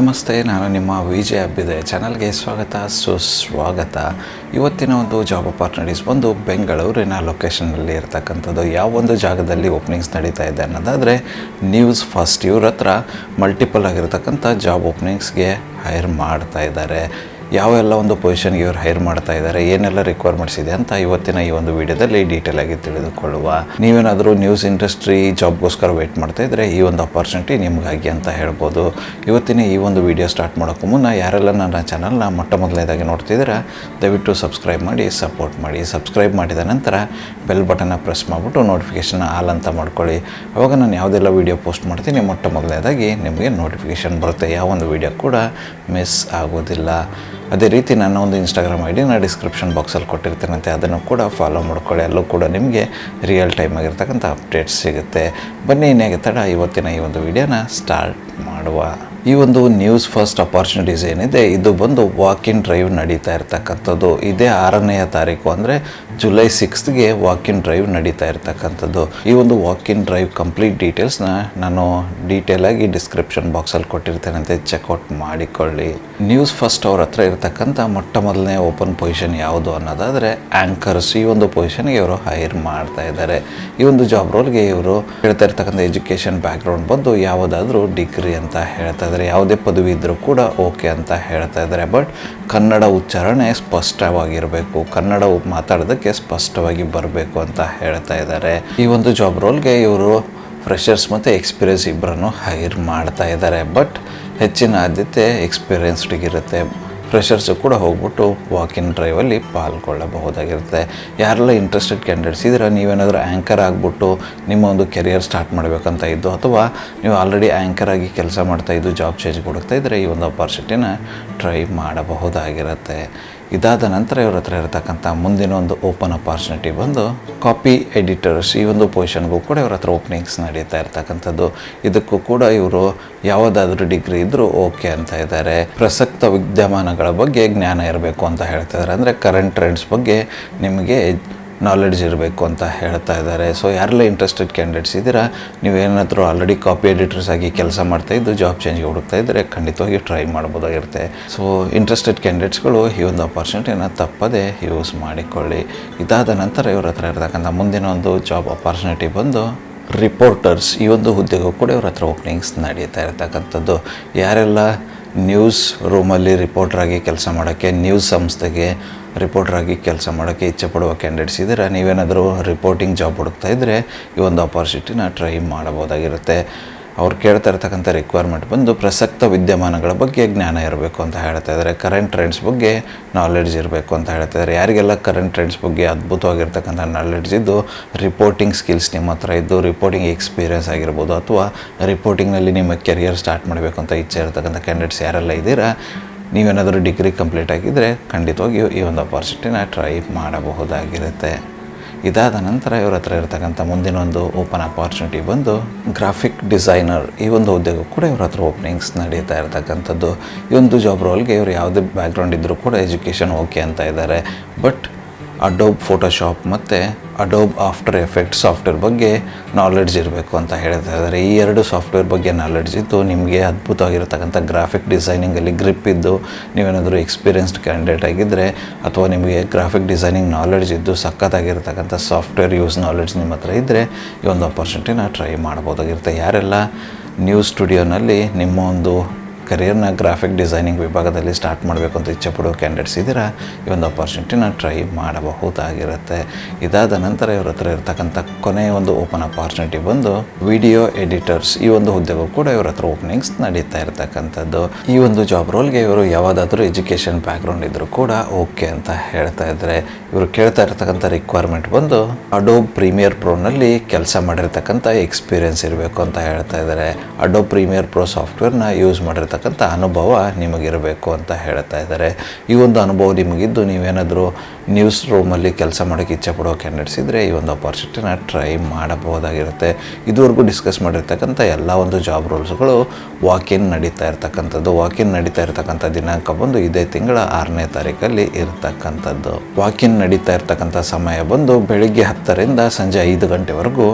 ನಮಸ್ತೆ, ನಾನು ನಿಮ್ಮ ವಿಜಯ ಅಬ್ಬಿದೆ. ಚಾನಲ್ಗೆ ಸ್ವಾಗತ, ಸುಸ್ವಾಗತ. ಇವತ್ತಿನ ಒಂದು ಜಾಬ್ ಅಪಾರ್ಚುನಿಟೀಸ್ ಬಂದು ಬೆಂಗಳೂರಿನ ಲೊಕೇಶನ್ನಲ್ಲಿ ಇರ್ತಕ್ಕಂಥದ್ದು. ಯಾವ ಒಂದು ಜಾಗದಲ್ಲಿ ಓಪನಿಂಗ್ಸ್ ನಡೀತಾ ಇದೆ ಅನ್ನೋದಾದರೆ ನ್ಯೂಸ್ ಫಸ್ಟ್ ಇವ್ರ ಹತ್ರ ಮಲ್ಟಿಪಲ್ ಆಗಿರ್ತಕ್ಕಂಥ ಜಾಬ್ ಓಪನಿಂಗ್ಸ್ಗೆ ಹೈರ್ ಮಾಡ್ತಾ ಇದ್ದಾರೆ. ಯಾವೆಲ್ಲ ಒಂದು ಪೊಸಿಷನ್ಗೆ ಇವರು ಹೈರ್ ಮಾಡ್ತಾ ಇದ್ದಾರೆ ಏನೆಲ್ಲ ರಿಕ್ವೈರ್ಮೆಂಟ್ಸ್ ಇದೆ ಅಂತ ಇವತ್ತಿನ ಈ ಒಂದು ವಿಡಿಯೋದಲ್ಲಿ ಡೀಟೇಲ್ ಆಗಿ ತಿಳಿದುಕೊಳ್ಳುವ. ನೀವೇನಾದರೂ ನ್ಯೂಸ್ ಇಂಡಸ್ಟ್ರಿ ಜಾಬ್ಗೋಸ್ಕರ ವೆಯ್ಟ್ ಮಾಡ್ತಾ ಇದ್ದರೆ ಈ ಒಂದು ಅಪಾರ್ಚುನಿಟಿ ನಿಮಗಾಗಿ ಅಂತ ಹೇಳ್ಬೋದು. ಇವತ್ತಿನ ಈ ಒಂದು ವಿಡಿಯೋ ಸ್ಟಾರ್ಟ್ ಮಾಡೋಕ್ಕೂ ಮುನ್ನ ಯಾರೆಲ್ಲ ನನ್ನ ಚಾನಲ್ನ ಮೊಟ್ಟ ಮೊದಲನೇದಾಗಿ ನೋಡ್ತಿದ್ದೀರಾ, ದಯವಿಟ್ಟು ಸಬ್ಸ್ಕ್ರೈಬ್ ಮಾಡಿ ಸಪೋರ್ಟ್ ಮಾಡಿ. ಸಬ್ಸ್ಕ್ರೈಬ್ ಮಾಡಿದ ನಂತರ ಬೆಲ್ ಬಟನ್ನ ಪ್ರೆಸ್ ಮಾಡಿಬಿಟ್ಟು ನೋಟಿಫಿಕೇಷನ್ ಆಲ್ ಅಂತ ಮಾಡ್ಕೊಳ್ಳಿ. ಅವಾಗ ನಾನು ಯಾವುದೆಲ್ಲ ವೀಡಿಯೋ ಪೋಸ್ಟ್ ಮಾಡ್ತೀನಿ ಮೊಟ್ಟ ಮೊದಲನೇದಾಗಿ ನಿಮಗೆ ನೋಟಿಫಿಕೇಷನ್ ಬರುತ್ತೆ. ಯಾವ ಒಂದು ವೀಡಿಯೋ ಕೂಡ ಮಿಸ್ ಆಗೋದಿಲ್ಲ. ಅದೇ ರೀತಿ ನನ್ನ ಒಂದು ಇನ್ಸ್ಟಾಗ್ರಾಮ್ ಐ ಡಿನ ಡಿಸ್ಕ್ರಿಪ್ಷನ್ ಬಾಕ್ಸಲ್ಲಿ ಕೊಟ್ಟಿರ್ತೀನಂತೆ, ಅದನ್ನು ಕೂಡ ಫಾಲೋ ಮಾಡ್ಕೊಳ್ಳಿ. ಅಲ್ಲೂ ಕೂಡ ನಿಮಗೆ ರಿಯಲ್ ಟೈಮ್ ಆಗಿರ್ತಕ್ಕಂಥ ಅಪ್ಡೇಟ್ಸ್ ಸಿಗುತ್ತೆ. ಬನ್ನಿ ಏನೇ ತಡ ಇವತ್ತಿನ ಈ ಒಂದು ವಿಡಿಯೋನ ಸ್ಟಾರ್ಟ್ ಮಾಡುವ. ಈ ಒಂದು ನ್ಯೂಸ್ ಫಸ್ಟ್ ಅಪಾರ್ಚುನಿಟೀಸ್ ಏನಿದೆ, ಇದು ಬಂದು ವಾಕ್ ಇನ್ ಡ್ರೈವ್ ನಡೀತಾ ಇರ್ತಕ್ಕಂಥದ್ದು. ಇದೇ ಆರನೆಯ ತಾರೀಕು ಅಂದರೆ ಜುಲೈ ಸಿಕ್ಸ್ತ್ಗೆ ವಾಕ್ ಇನ್ ಡ್ರೈವ್ ನಡೀತಾ ಇರ್ತಕ್ಕಂಥದ್ದು. ಈ ಒಂದು ವಾಕ್ ಇನ್ ಡ್ರೈವ್ ಕಂಪ್ಲೀಟ್ ಡೀಟೇಲ್ಸ್ನ ನಾನು ಡೀಟೇಲಾಗಿ ಡಿಸ್ಕ್ರಿಪ್ಷನ್ ಬಾಕ್ಸಲ್ಲಿ ಕೊಟ್ಟಿರ್ತೇನಂತೆ. ಚೆಕ್ಔಟ್ ಮಾಡಿಕೊಳ್ಳಿ. ನ್ಯೂಸ್ ಫಸ್ಟ್ ಅವ್ರ ಹತ್ರ ಇರತಕ್ಕಂಥ ಮೊಟ್ಟ ಮೊದಲನೇ ಓಪನ್ ಪೊಸಿಷನ್ ಯಾವುದು ಅನ್ನೋದಾದರೆ ಆ್ಯಂಕರ್ಸ್ ಈ ಒಂದು ಪೊಸಿಷನ್ಗೆ ಇವರು ಹೈರ್ ಮಾಡ್ತಾ ಇದ್ದಾರೆ ಈ ಒಂದು ಜಾಬ್ ರೋಲ್ಗೆ ಇವರು ಹೇಳ್ತಾ ಇರ್ತಕ್ಕಂಥ ಎಜುಕೇಷನ್ ಬ್ಯಾಕ್ಗ್ರೌಂಡ್ ಬಂದು ಯಾವುದಾದ್ರೂ ಡಿಗ್ರಿ ಅಂತ ಹೇಳ್ತಾ ಇದ್ದಾರೆ ಯಾವುದೇ ಪದವಿ ಇದ್ದರೂ ಕೂಡ ಓಕೆ ಅಂತ ಹೇಳ್ತಾ ಇದ್ದಾರೆ ಬಟ್ ಕನ್ನಡ ಉಚ್ಚಾರಣೆ ಸ್ಪಷ್ಟವಾಗಿರಬೇಕು. ಕನ್ನಡ ಮಾತಾಡೋದಕ್ಕೆ ಸ್ಪಷ್ಟವಾಗಿ ಬರಬೇಕು ಅಂತ ಹೇಳ್ತಾ ಇದ್ದಾರೆ ಈ ಒಂದು ಜಾಬ್ ರೋಲ್ಗೆ ಇವರು ಫ್ರೆಷರ್ಸ್ ಮತ್ತು ಎಕ್ಸ್ಪೀರಿಯನ್ಸ್ ಇಬ್ಬರನ್ನು ಹೈರ್ ಮಾಡ್ತಾ ಇದ್ದಾರೆ ಬಟ್ ಹೆಚ್ಚಿನ ಆದ್ಯತೆ ಎಕ್ಸ್ಪೀರಿಯನ್ಸ್ಡಿಗಿರುತ್ತೆ ಫ್ರೆಷರ್ಸು ಕೂಡ ಹೋಗ್ಬಿಟ್ಟು ವಾಕಿನ್ ಡ್ರೈವಲ್ಲಿ ಪಾಲ್ಗೊಳ್ಳಬಹುದಾಗಿರುತ್ತೆ. ಯಾರೆಲ್ಲ ಇಂಟ್ರೆಸ್ಟೆಡ್ ಕ್ಯಾಂಡಿಡೇಟ್ಸ್ ಇದ್ರೆ ನೀವೇನಾದರೂ ಆ್ಯಂಕರ್ ಆಗಿಬಿಟ್ಟು ನಿಮ್ಮ ಒಂದು ಕೆರಿಯರ್ ಸ್ಟಾರ್ಟ್ ಮಾಡಬೇಕಂತ ಇದ್ದು, ಅಥವಾ ನೀವು ಆಲ್ರೆಡಿ ಆ್ಯಂಕರ್ ಆಗಿ ಕೆಲಸ ಮಾಡ್ತಾ ಇದ್ದು ಜಾಬ್ ಚೇಂಜ್ ಕೊಡ್ತಾ ಇದ್ದರೆ ಈ ಒಂದು ಅಪಾರ್ಚುನಿಟಿನ ಟ್ರೈ ಮಾಡಬಹುದಾಗಿರುತ್ತೆ. ಇದಾದ ನಂತರ ಇವ್ರ ಹತ್ರ ಇರತಕ್ಕಂಥ ಮುಂದಿನ ಒಂದು ಓಪನ್ ಅಪಾರ್ಚುನಿಟಿ ಬಂದು ಕಾಪಿ ಎಡಿಟರ್ಸ್ ಈ ಒಂದು ಪೊಸಿಷನ್ಗೂ ಕೂಡ ಇವ್ರ ಹತ್ರ ಓಪನಿಂಗ್ಸ್ ನಡೀತಾ ಇರ್ತಕ್ಕಂಥದ್ದು. ಇದಕ್ಕೂ ಕೂಡ ಇವರು ಯಾವುದಾದ್ರೂ ಡಿಗ್ರಿ ಇದ್ದರೂ ಓಕೆ ಅಂತ ಇದ್ದಾರೆ ಪ್ರಸಕ್ತ ವಿದ್ಯಮಾನಗಳ ಬಗ್ಗೆ ಜ್ಞಾನ ಇರಬೇಕು ಅಂತ ಹೇಳ್ತಾ ಇದ್ದಾರೆ ಅಂದರೆ ಕರೆಂಟ್ ಟ್ರೆಂಡ್ಸ್ ಬಗ್ಗೆ ನಿಮಗೆ ನಾಲೆಡ್ಜ್ ಇರಬೇಕು ಅಂತ ಹೇಳ್ತಾ ಇದ್ದಾರೆ. ಸೊ ಯಾರೆಲ್ಲ ಇಂಟ್ರೆಸ್ಟೆಡ್ ಕ್ಯಾಂಡಿಡೇಟ್ಸ್ ಇದ್ದೀರಾ ನೀವೇನಾದರೂ ಆಲ್ರೆಡಿ ಕಾಪಿ ಎಡಿಟರ್ಸ್ ಆಗಿ ಕೆಲಸ ಮಾಡ್ತಾ ಇದ್ದು ಜಾಬ್ ಚೇಂಜ್ಗೆ ಹುಡುಕ್ತಾ ಇದ್ದರೆ ಖಂಡಿತವಾಗಿ ಟ್ರೈ ಮಾಡ್ಬೋದಾಗಿರುತ್ತೆ. ಸೊ ಇಂಟ್ರೆಸ್ಟೆಡ್ ಕ್ಯಾಂಡಿಡೇಟ್ಸ್ಗಳು ಈ ಒಂದು ಅಪಾರ್ಚುನಿಟಿನ ತಪ್ಪದೇ ಯೂಸ್ ಮಾಡಿಕೊಳ್ಳಿ. ಇದಾದ ನಂತರ ಇವ್ರ ಹತ್ರ ಇರತಕ್ಕಂಥ ಮುಂದಿನ ಒಂದು ಜಾಬ್ ಅಪಾರ್ಚುನಿಟಿ ಬಂದು ರಿಪೋರ್ಟರ್ಸ್ ಈ ಒಂದು ಹುದ್ದೆಗೂ ಕೂಡ ಇವ್ರ ಹತ್ರ ಓಪನಿಂಗ್ಸ್ ನಡೀತಾ ಇರ್ತಕ್ಕಂಥದ್ದು. ಯಾರೆಲ್ಲ ನ್ಯೂಸ್ ರೂಮಲ್ಲಿ ರಿಪೋರ್ಟ್ರಾಗಿ ಕೆಲಸ ಮಾಡೋಕ್ಕೆ, ನ್ಯೂಸ್ ಸಂಸ್ಥೆಗೆ ರಿಪೋರ್ಟ್ರಾಗಿ ಕೆಲಸ ಮಾಡೋಕ್ಕೆ ಇಚ್ಛೆ ಪಡುವ ಕ್ಯಾಂಡಿಡೇಟ್ಸ್ ಇದ್ದರೆ? ನೀವೇನಾದರೂ ರಿಪೋರ್ಟಿಂಗ್ ಜಾಬ್ ಹುಡುಕ್ತಾ ಇದ್ದರೆ ಈ ಒಂದು ಆಪರ್ಚುನಿಟಿನ ಟ್ರೈ ಮಾಡಬಹುದಾಗಿರುತ್ತೆ. ಅವ್ರು ಕೇಳ್ತಾ ಇರ್ತಕ್ಕಂಥ ರಿಕ್ವೈರ್ಮೆಂಟ್ ಬಂದು ಪ್ರಸಕ್ತ ವಿದ್ಯಮಾನಗಳ ಬಗ್ಗೆ ಜ್ಞಾನ ಇರಬೇಕು ಅಂತ ಹೇಳ್ತಾ ಇದ್ದಾರೆ. ಕರೆಂಟ್ ಟ್ರೆಂಡ್ಸ್ ಬಗ್ಗೆ ನಾಲೆಡ್ಜ್ ಇರಬೇಕು ಅಂತ ಹೇಳ್ತಾ ಇದ್ದಾರೆ. ಯಾರಿಗೆಲ್ಲ ಕರೆಂಟ್ ಟ್ರೆಂಡ್ಸ್ ಬಗ್ಗೆ ಅದ್ಭುತವಾಗಿರ್ತಕ್ಕಂಥ ನಾಲೆಡ್ಜ್ ಇದ್ದು ರಿಪೋರ್ಟಿಂಗ್ ಸ್ಕಿಲ್ಸ್ ನಿಮ್ಮ ಹತ್ರ ಇದ್ದು ರಿಪೋರ್ಟಿಂಗ್ ಎಕ್ಸ್ಪೀರಿಯನ್ಸ್ ಆಗಿರ್ಬೋದು ಅಥವಾ ರಿಪೋರ್ಟಿಂಗ್ನಲ್ಲಿ ನಿಮ್ಮ ಕೆರಿಯರ್ ಸ್ಟಾರ್ಟ್ ಮಾಡಬೇಕು ಅಂತ ಇಚ್ಛೆ ಇರತಕ್ಕಂಥ ಕ್ಯಾಂಡಿಡೇಟ್ಸ್ ಯಾರೆಲ್ಲ ಇದ್ದೀರಾ, ನೀವೇನಾದರೂ ಡಿಗ್ರಿ ಕಂಪ್ಲೀಟ್ ಆಗಿದ್ದರೆ ಖಂಡಿತವಾಗಿಯೂ ಈ ಒಂದು ಅಪಾರ್ಚುನಿಟಿನ ಟ್ರೈ ಮಾಡಬಹುದಾಗಿರುತ್ತೆ. ಇದಾದ ನಂತರ ಇವ್ರ ಹತ್ರ ಇರತಕ್ಕಂಥ ಮುಂದಿನ ಒಂದು ಓಪನ್ ಅಪಾರ್ಚುನಿಟಿ ಬಂದು ಗ್ರಾಫಿಕ್ ಡಿಸೈನರ್ ಈ ಒಂದು ಉದ್ಯೋಗ ಕೂಡ ಇವ್ರ ಹತ್ರ ಓಪನಿಂಗ್ಸ್ ನಡೀತಾ ಇರ್ತಕ್ಕಂಥದ್ದು. ಈ ಒಂದು ಜಾಬ್ ರೋಲ್ಗೆ ಇವರು ಯಾವುದೇ ಬ್ಯಾಕ್ಗ್ರೌಂಡ್ ಇದ್ದರೂ ಕೂಡ ಎಜುಕೇಷನ್ ಓಕೆ ಅಂತ ಇದ್ದಾರೆ. ಬಟ್ ಅಡೋಬ್ ಫೋಟೋಶಾಪ್ ಮತ್ತು ಅಡೋಬ್ ಆಫ್ಟರ್ ಎಫೆಕ್ಟ್ ಸಾಫ್ಟ್ವೇರ್ ಬಗ್ಗೆ ನಾಲೆಡ್ಜ್ ಇರಬೇಕು ಅಂತ ಹೇಳ್ತಾ ಇದ್ದಾರೆ ಈ ಎರಡು ಸಾಫ್ಟ್ವೇರ್ ಬಗ್ಗೆ ನಾಲೆಡ್ಜ್ ಇದ್ದು ನಿಮಗೆ ಅದ್ಭುತವಾಗಿರತಕ್ಕಂಥ ಗ್ರಾಫಿಕ್ ಡಿಸೈನಿಂಗಲ್ಲಿ ಗ್ರಿಪ್ ಇದ್ದು ನೀವೇನಾದರೂ ಎಕ್ಸ್ಪೀರಿಯನ್ಸ್ಡ್ ಕ್ಯಾಂಡಿಡೇಟ್ ಆಗಿದ್ದರೆ ಅಥವಾ ನಿಮಗೆ ಗ್ರಾಫಿಕ್ ಡಿಸೈನಿಂಗ್ ನಾಲೆಡ್ಜ್ ಇದ್ದು ಸಖತ್ತಾಗಿರ್ತಕ್ಕಂಥ ಸಾಫ್ಟ್ವೇರ್ ಯೂಸ್ ನಾಲೆಡ್ಜ್ ನಿಮ್ಮ ಹತ್ರ ಇದ್ದರೆ ಈ ಒಂದು ಅಪರ್ಚುನಿಟಿನ ಟ್ರೈ ಮಾಡ್ಬೋದಾಗಿರುತ್ತೆ ಯಾರೆಲ್ಲ ನ್ಯೂಸ್ ಸ್ಟುಡಿಯೋನಲ್ಲಿ ನಿಮ್ಮ ಒಂದು ಕರಿಯರ್ನ ಗ್ರಾಫಿಕ್ ಡಿಸೈನಿಂಗ್ ವಿಭಾಗದಲ್ಲಿ ಸ್ಟಾರ್ಟ್ ಮಾಡಬೇಕು ಅಂತ ಇಚ್ಛೆ ಪಡುವ ಕ್ಯಾಂಡಿಡೇಟ್ಸ್ ಇದ್ದೀರಾ? ಈ ಒಂದು ಅಪಾರ್ಚುನಿಟಿನ ಟ್ರೈ ಮಾಡಬಹುದಾಗಿರುತ್ತೆ. ಇದಾದ ನಂತರ ಇವ್ರ ಹತ್ರ ಇರ್ತಕ್ಕಂಥ ಕೊನೆಯ ಒಂದು ಓಪನ್ ಅಪಾರ್ಚುನಿಟಿ ಬಂದು ವಿಡಿಯೋ ಎಡಿಟರ್ಸ್ ಈ ಒಂದು ಹುದ್ದೆಗೂ ಕೂಡ ಇವ್ರ ಹತ್ರ ಓಪನಿಂಗ್ಸ್ ನಡೀತಾ ಇರ್ತಕ್ಕಂಥದ್ದು. ಈ ಒಂದು ಜಾಬ್ ರೋಲ್ಗೆ ಇವರು ಯಾವುದಾದ್ರೂ ಎಜುಕೇಷನ್ ಬ್ಯಾಕ್ಗ್ರೌಂಡ್ ಇದ್ದರೂ ಕೂಡ ಓಕೆ ಅಂತ ಹೇಳ್ತಾ ಇದ್ದಾರೆ ಇವರು ಕೇಳ್ತಾ ಇರ್ತಕ್ಕಂಥ ರಿಕ್ವೈರ್ಮೆಂಟ್ ಬಂದು ಅಡೋಬ್ ಪ್ರೀಮಿಯರ್ ಪ್ರೋನಲ್ಲಿ ಕೆಲಸ ಮಾಡಿರ್ತಕ್ಕಂಥ ಎಕ್ಸ್ಪೀರಿಯನ್ಸ್ ಇರಬೇಕು ಅಂತ ಹೇಳ್ತಾ ಇದ್ದಾರೆ ಅಡೋಬ್ ಪ್ರೀಮಿಯರ್ ಪ್ರೋ ಸಾಫ್ಟ್ವೇರ್ನ ಯೂಸ್ ಮಾಡಿರ್ತಕ್ಕಂಥ ಅನುಭವ ನಿಮಗಿರಬೇಕು ಅಂತ ಹೇಳ್ತಾ ಇದ್ದಾರೆ. ಈ ಒಂದು ಅನುಭವ ನಿಮಗಿದ್ದು ನೀವೇನಾದರೂ ನ್ಯೂಸ್ ರೂಮಲ್ಲಿ ಕೆಲಸ ಮಾಡೋಕ್ಕೆ ಇಚ್ಛೆ ಪಡೋ ಕ್ಯಾಂಡಿಡೇಟ್ಸ್ ಇದ್ದರೆ ಈ ಒಂದು ಅಪರ್ಚುನಿಟಿನ ಟ್ರೈ ಮಾಡಬಹುದಾಗಿರುತ್ತೆ. ಇದುವರೆಗೂ ಡಿಸ್ಕಸ್ ಮಾಡಿರ್ತಕ್ಕಂಥ ಎಲ್ಲ ಒಂದು ಜಾಬ್ ರೋಲ್ಸ್ಗಳು ವಾಕಿನ್ ನಡೀತಾ ಇರ್ತಕ್ಕಂಥದ್ದು. ವಾಕಿನ್ ನಡೀತಾ ಇರ್ತಕ್ಕಂಥ ದಿನಾಂಕ ಬಂದು ಇದೇ ತಿಂಗಳ ಆರನೇ ತಾರೀಕಲ್ಲಿ ಇರ್ತಕ್ಕಂಥದ್ದು. ವಾಕಿನ್ ನಡೀತಾ ಇರ್ತಕ್ಕಂಥ ಸಮಯ ಬಂದು ಬೆಳಿಗ್ಗೆ ಹತ್ತರಿಂದ ಸಂಜೆ ಐದು ಗಂಟೆವರೆಗೂ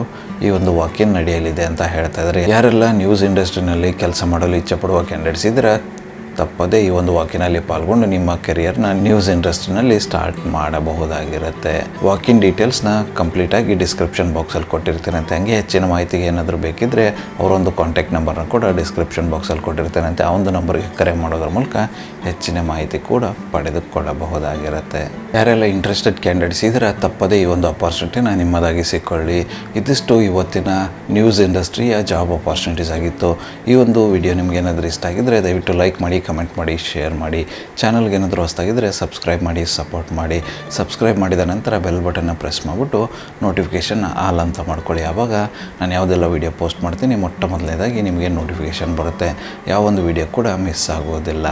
ಈ ಒಂದು ವಾಕಿನ್ ನಡೆಯಲಿದೆ ಅಂತ ಹೇಳ್ತಾ ಇದ್ದಾರೆ ಯಾರೆಲ್ಲ ನ್ಯೂಸ್ ಇಂಡಸ್ಟ್ರಿನಲ್ಲಿ ಕೆಲಸ ಮಾಡಲು ಇಚ್ಛೆ ಪಡುವ ಕ್ಯಾಂಡಿಡೇಟ್ಸ್ ಇದ್ರೆ ತಪ್ಪದೇ ಈ ಒಂದು ವಾಕಿನಲ್ಲಿ ಪಾಲ್ಗೊಂಡು ನಿಮ್ಮ ಕೆರಿಯರ್ನ ನ್ಯೂಸ್ ಇಂಡಸ್ಟ್ರಿನಲ್ಲಿ ಸ್ಟಾರ್ಟ್ ಮಾಡಬಹುದಾಗಿರುತ್ತೆ. ವಾಕಿನ್ ಡೀಟೇಲ್ಸ್ನ ಕಂಪ್ಲೀಟಾಗಿ ಡಿಸ್ಕ್ರಿಪ್ಷನ್ ಬಾಕ್ಸಲ್ಲಿ ಕೊಟ್ಟಿರ್ತೀನಿ ಅಂತ ಹಂಗೆ ಹೆಚ್ಚಿನ ಮಾಹಿತಿಗೆ ಏನಾದರೂ ಬೇಕಿದ್ದರೆ ಅವರೊಂದು ಕಾಂಟ್ಯಾಕ್ಟ್ ನಂಬರ್ನ ಕೂಡ ಡಿಸ್ಕ್ರಿಪ್ಷನ್ ಬಾಕ್ಸಲ್ಲಿ ಕೊಟ್ಟಿರ್ತೇನೆ ಅಂತ ಆ ಒಂದು ನಂಬರ್ಗೆ ಕರೆ ಮಾಡೋದ್ರ ಮೂಲಕ ಹೆಚ್ಚಿನ ಮಾಹಿತಿ ಕೂಡ ಪಡೆದುಕೊಳ್ಳಬಹುದಾಗಿರುತ್ತೆ. ಯಾರೆಲ್ಲ ಇಂಟ್ರೆಸ್ಟೆಡ್ ಕ್ಯಾಂಡಿಡೇಟ್ಸ್ ಇದ್ರೆ ತಪ್ಪದೇ ಈ ಒಂದು ಅಪಾರ್ಚುನಿಟಿನ ನಿಮ್ಮದಾಗಿಸಿಕೊಳ್ಳಿ ಇದಿಷ್ಟು ಇವತ್ತಿನ ನ್ಯೂಸ್ ಇಂಡಸ್ಟ್ರಿಯ ಜಾಬ್ ಅಪಾರ್ಚುನಿಟೀಸ್ ಆಗಿತ್ತು. ಈ ಒಂದು ವಿಡಿಯೋ ನಿಮ್ಗೆ ಏನಾದರೂ ಇಷ್ಟ ಆಗಿದ್ದರೆ ದಯವಿಟ್ಟು ಲೈಕ್ ಮಾಡಿ ಕಮೆಂಟ್ ಮಾಡಿ ಶೇರ್ ಮಾಡಿ ಚಾನಲ್ಗೆ ಏನಾದರೂ ಹೊಸ್ತಾಗಿದ್ದರೆ ಸಬ್ಸ್ಕ್ರೈಬ್ ಮಾಡಿ ಸಪೋರ್ಟ್ ಮಾಡಿ. ಸಬ್ಸ್ಕ್ರೈಬ್ ಮಾಡಿದ ನಂತರ ಬೆಲ್ ಬಟನ್ನ ಪ್ರೆಸ್ ಮಾಡಿಬಿಟ್ಟು ನೋಟಿಫಿಕೇಷನ್ ಆಲ್ ಅಂತ ಮಾಡ್ಕೊಳ್ಳಿ. ಆವಾಗ ನಾನು ಯಾವುದೆಲ್ಲ ವೀಡಿಯೋ ಪೋಸ್ಟ್ ಮಾಡ್ತೀನಿ, ಮೊಟ್ಟ ಮೊದಲನೇದಾಗಿ ನಿಮಗೆ ನೋಟಿಫಿಕೇಷನ್ ಬರುತ್ತೆ. ಯಾವ ಒಂದು ವಿಡಿಯೋ ಕೂಡ ಮಿಸ್ ಆಗೋದಿಲ್ಲ.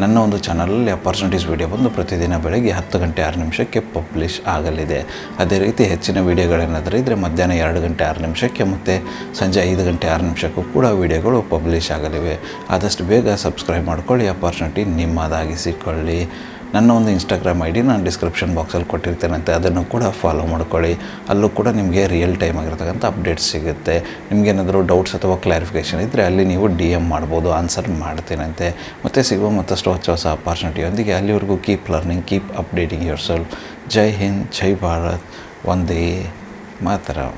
ನನ್ನ ಒಂದು ಚಾನಲಲ್ಲಿ ಅಪರ್ಚುನಿಟೀಸ್ ವಿಡಿಯೋ ಬಂದು ಪ್ರತಿದಿನ ಬೆಳಗ್ಗೆ ಹತ್ತು ಗಂಟೆ ಆರು ನಿಮಿಷಕ್ಕೆ ಪಬ್ಲಿಷ್ ಆಗಲಿದೆ. ಅದೇ ರೀತಿ ಹೆಚ್ಚಿನ ವೀಡಿಯೋಗಳೇನಾದರೂ ಇದ್ದರೆ ಮಧ್ಯಾಹ್ನ ಎರಡು ಗಂಟೆ ಆರು ನಿಮಿಷಕ್ಕೆ ಮತ್ತು ಸಂಜೆ ಐದು ಗಂಟೆ ಆರು ನಿಮಿಷಕ್ಕೂ ಕೂಡ ವೀಡಿಯೋಗಳು ಪಬ್ಲಿಷ್ ಆಗಲಿವೆ. ಆದಷ್ಟು ಬೇಗ ಸಬ್ಸ್ಕ್ರೈಬ್ ಮಾಡ್ಕೊಳ್ಳಿ ಅಪರ್ಚುನಿಟಿ ನಿಮ್ಮದಾಗಿಸಿಕೊಳ್ಳಿ. ನನ್ನ ಒಂದು ಇನ್ಸ್ಟಾಗ್ರಾಮ್ ಐ ಡಿ ನಾನು ಡಿಸ್ಕ್ರಿಪ್ಷನ್ ಬಾಕ್ಸಲ್ಲಿ ಕೊಟ್ಟಿರ್ತೇನಂತೆ, ಅದನ್ನು ಕೂಡ ಫಾಲೋ ಮಾಡ್ಕೊಳ್ಳಿ. ಅಲ್ಲೂ ಕೂಡ ನಿಮಗೆ ರಿಯಲ್ ಟೈಮ್ ಆಗಿರ್ತಕ್ಕಂಥ ಅಪ್ಡೇಟ್ಸ್ ಸಿಗುತ್ತೆ. ನಿಮಗೇನಾದರೂ ಡೌಟ್ಸ್ ಅಥವಾ ಕ್ಲಾರಿಫಿಕೇಷನ್ ಇದ್ದರೆ ಅಲ್ಲಿ ನೀವು ಡಿ ಎಂ ಮಾಡ್ಬೋದು ಆನ್ಸರ್ ಮಾಡ್ತೀನಂತೆ. ಮತ್ತು ಸಿಗುವ ಮತ್ತಷ್ಟು ಹೊಸ ಹೊಸ ಅಪಾರ್ಚುನಿಟಿಯೊಂದಿಗೆ ಅಲ್ಲಿವರೆಗೂ keep learning keep updating yourself ಜೈ ಹಿಂದ್, ಜೈ ಭಾರತ್ ಒಂದೇ ಮಾತರಂ.